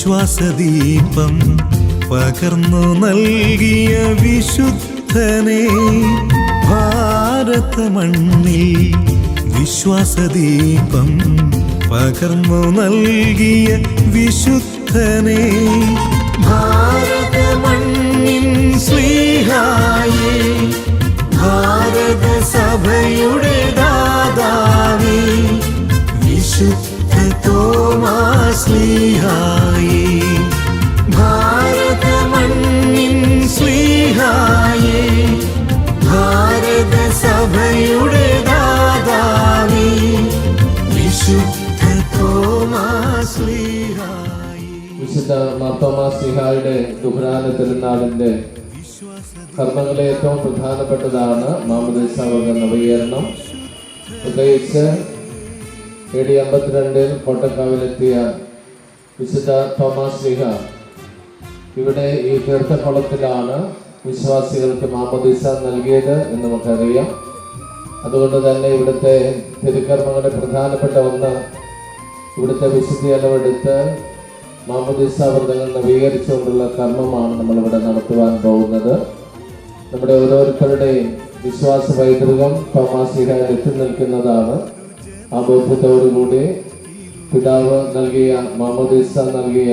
വിശ്വാസദീപം പകർന്നു നൽകിയ വിശുദ്ധനെ ഭാരത മണ്ണിൽ വിശ്വാസദീപം പകർന്നു നൽകിയ വിശുദ്ധനെ ഭാരത മണ്ണിൻ ശ്രീഹായേ ഭാരത സഭയുടെ ദാതാവേ വിശുദ്ധ തോമാശ്ലീഹായേ ഭാരതമണ്ണിൻ ശ്രീഹായേ ഭാരത സഭയുടെ ദാതാവേ വിശുദ്ധ തോമാശ്ലീഹായേ വിശുദ്ധ മാർത്തോമാ സിഹായുടെ ദുഹ്രാന തിരുനാളിന്റെ കർമ്മങ്ങളെ ഏറ്റവും പ്രധാനപ്പെട്ടതാണ് മാമദേശാവക നവീകരണം പ്രത്യേകിച്ച് എ ഡി അമ്പത്തിരണ്ടിൽ കോട്ടക്കാവിലെത്തിയ വിശുദ്ധ തോമസ് ലിഹ ഇവിടെ ഈ തീർത്ഥക്കുളത്തിലാണ് വിശ്വാസികൾക്ക് മാമോദിസ നൽകിയത് എന്ന് നമുക്കറിയാം. അതുകൊണ്ട് തന്നെ ഇവിടുത്തെ തിരുക്കർമ്മങ്ങളുടെ പ്രധാനപ്പെട്ട ഒന്ന് ഇവിടുത്തെ വിശുദ്ധി അളവെടുത്ത് മാമോദിസ വ്രതങ്ങൾ നവീകരിച്ചുകൊണ്ടുള്ള കർമ്മമാണ് നമ്മളിവിടെ നടത്തുവാൻ പോകുന്നത്. നമ്മുടെ ഓരോരുത്തരുടെയും വിശ്വാസ പൈതൃകം തോമാസിക എത്തി നിൽക്കുന്നതാണ്. ആ ബോധ്യത്തോടുകൂടി പിതാവ് നൽകിയ മാമോദിസ നൽകിയ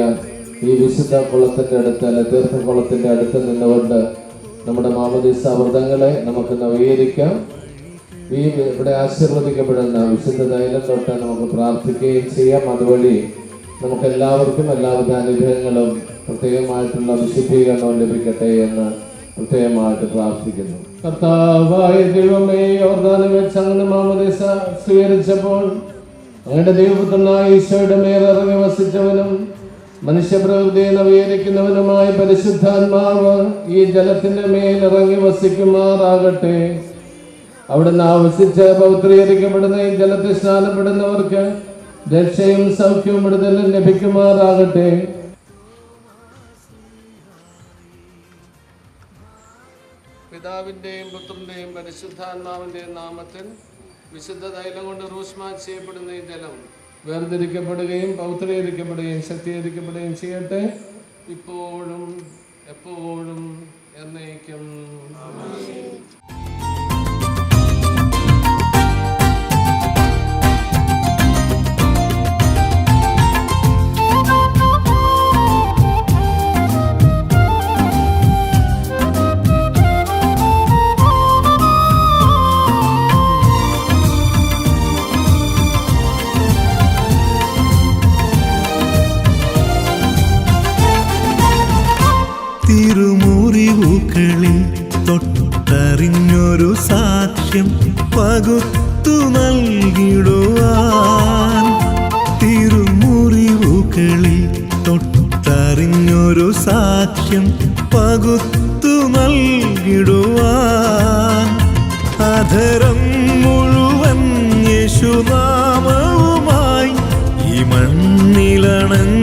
ഈ വിശുദ്ധ കുളത്തിന്റെ അടുത്ത് അല്ലെ തീർത്ഥക്കുളത്തിന്റെ അടുത്ത് നിന്നുകൊണ്ട് നമ്മുടെ മാമോദിസ വ്രതങ്ങളെ നമുക്ക് നവീകരിക്കാം. ഈ ഇവിടെ ആശീർവദിക്കപ്പെടുന്ന വിശുദ്ധ തൈലം തൊട്ട് നമുക്ക് പ്രാർത്ഥിക്കുകയും ചെയ്യാം. അതുവഴി നമുക്ക് എല്ലാവർക്കും എല്ലാവിധ അനുഗ്രഹങ്ങളും പ്രത്യേകമായിട്ടുള്ള വിശുദ്ധീകരണവും ലഭിക്കട്ടെ എന്ന് പ്രത്യേകമായിട്ട് പ്രാർത്ഥിക്കുന്നു. കർത്താവായ ദൈവമേ യോർദാനം വെച്ച് അങ്ങനെ മാമദേശ സ്വീകരിച്ചപ്പോൾ അങ്ങയുടെ ദൈവപുത്രനായ ഈശോയുടെ മേൽ ഇറങ്ങി വസിച്ചവനും മനുഷ്യപ്രകൃതിയെ നവീകരിക്കുന്നവനുമായ പരിശുദ്ധാത്മാവ് ഈ ജലത്തിന്റെ മേൽ ഇറങ്ങി വസിക്കുമാറാകട്ടെ. അവിടുന്ന് ആവശ്യിച്ച് പൗത്രീകരിക്കപ്പെടുന്ന ഈ ജലത്തിൽ സ്നാനപ്പെടുന്നവർക്ക് രക്ഷയും സൗഖ്യവും വിടുതലും ലഭിക്കുമാറാകട്ടെ. പിതാവിന്റെയും പുത്രന്റെയും പരിശുദ്ധാത്മാവിന്റെയും നാമത്തിൽ വിശുദ്ധ തൈലം കൊണ്ട് റൂഷ്മാൻ ചെയ്യപ്പെടുന്ന ഈ ജലം വേർതിരിക്കപ്പെടുകയും പൗത്രീകരിക്കപ്പെടുകയും ശക്തീകരിക്കപ്പെടുകയും ചെയ്യട്ടെ. ഇപ്പോഴും എപ്പോഴും എന്നേക്കും. തൊട്ടറിഞ്ഞൊരു സാക്ഷ്യം പകുത്തു നൽകിടുവാൻ. തിരുമുറിവുകളിൽ തൊട്ടറിഞ്ഞൊരു സാക്ഷ്യം പകുത്തു നൽകിടുവാൻ. അധരം മുഴുവൻ യേശുനാമവുമായി ഈ മണ്ണിലണഞ്ഞവനേ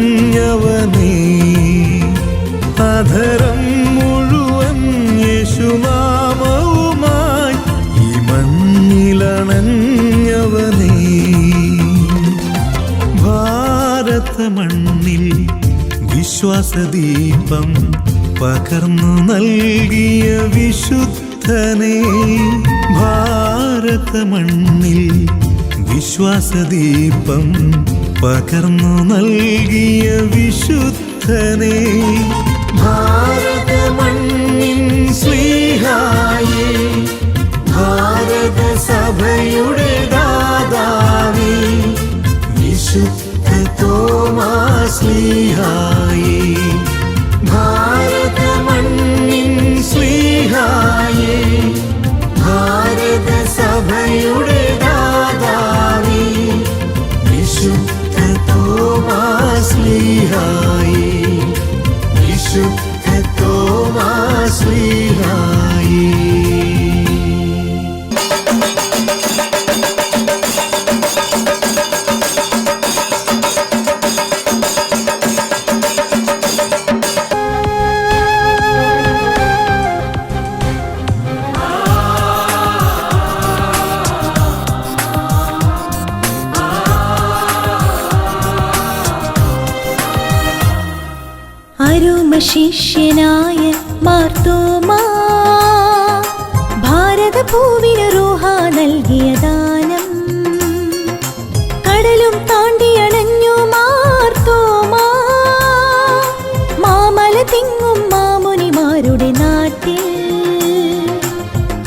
മണ്ണിൽ വിശ്വാസദീപം പകർന്നു നൽകിയ വിശുദ്ധനെ ഭാരത മണ്ണിൽ വിശ്വാസദീപം പകർന്നു നൽകിയ വിശുദ്ധനെ ഭാരത സഭയുടെ മാർത്തോമാ. ഭാരതഭൂവിന് റൂഹ നൽകിയ ദാനം. കടലും താണ്ടിയണഞ്ഞു മാർത്തോമാ. മാമല തിങ്ങും മാമുനിമാരുടെ നാട്ടിൽ.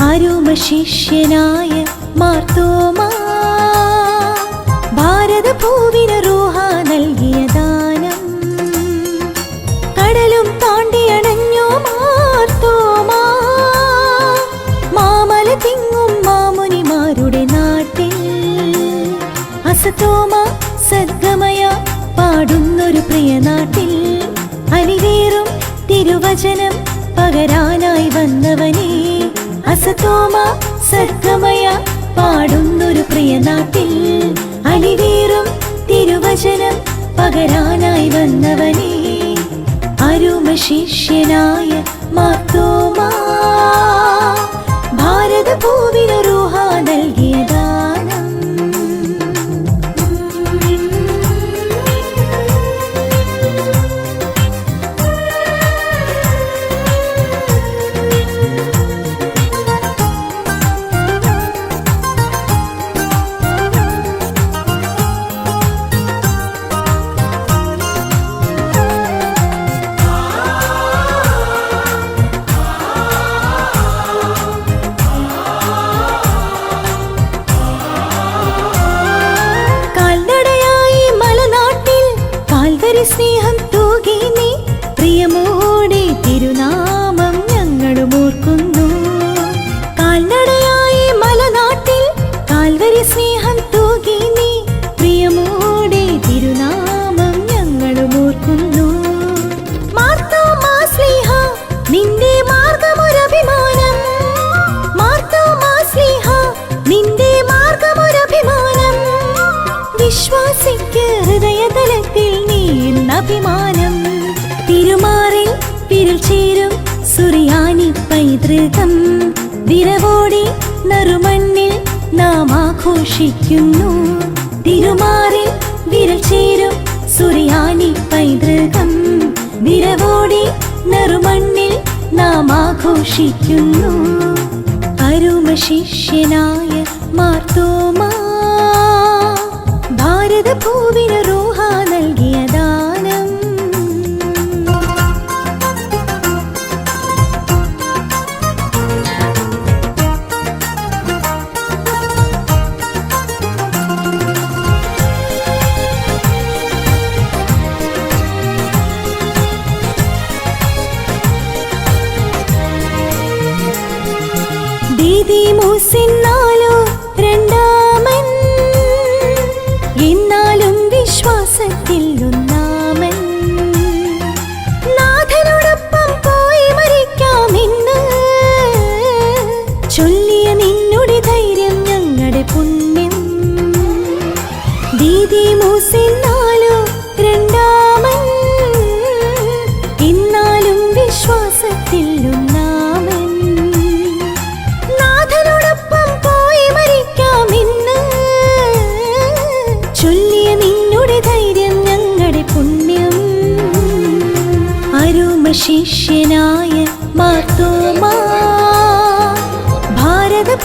അരുമ ശിഷ്യനായ മാർത്തോമാ. ഭാരതഭൂവിന് റൂഹ അസതോമ സദ്ഗമയ പാടുന്നൊരു പ്രിയനാട്ടിൽ അലിവേറും തിരുവചനം പകരാനായി വന്നവനേ. അസത്തോമ സദ്ഗമയ പാടുന്നൊരു പ്രിയനാട്ടിൽ അലിവേറും തിരുവചനം പകരാനായി വന്നവനേ. അരുമ ശിഷ്യനായ മാർത്തോമാ. ഭാരതഭൂവിനു స్నేహం తోగి വിരൽ ചേരും സുറിയാനി പൈതൃകം. വിരവോടി നറുമണ്ണിൽ നാം ആഘോഷിക്കുന്നു. തിരുമാറിൽ വിരൽ ചേരും സുറിയാനി പൈതൃകം. വിരവോടി നറുമണ്ണിൽ നാം ആഘോഷിക്കുന്നു. അരുമ ശിഷ്യനായ മാർത്തോമാ ഭാരതഭൂവിന്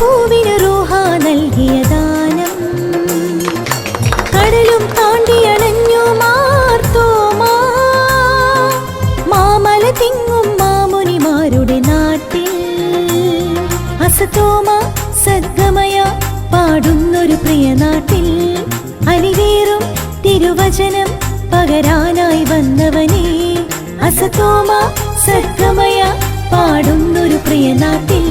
ഭാരതഭൂവിന് റൂഹ നൽകിയ ദാനം. കടലും താണ്ടിയണഞ്ഞു മാർത്തോമാ. മാമല തിങ്ങും മാമുനിമാരുടെ നാട്ടിൽ. അസത്തോമ സദ്ഗമയ പാടുന്നൊരു പ്രിയ നാട്ടിൽ. അലിവേറും തിരുവചനം പകരാനായി വന്നവനേ. അസത്തോമ സദ്ഗമയ പാടുന്നൊരു പ്രിയ നാട്ടിൽ.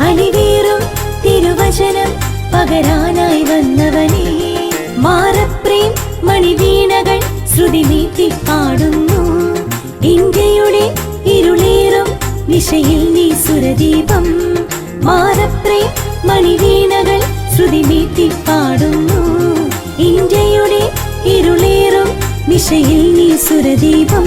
അലിവേറും തിരുവചനം പകരാനായി വന്നവനെ. മാറപ്രേം മണിവീണകൾ ശ്രുതി നീട്ടി പാടുന്നു. ഇന്ത്യയുടെ ഇരുളേറും നിശയിൽ നീ സുരദീപം. മാറപ്രേം മണിവീണകൾ ശ്രുതി നീട്ടി പാടുന്നു. ഇന്ത്യയുടെ ഇരുളേറും നിശയിൽ നീ സുരദീപം.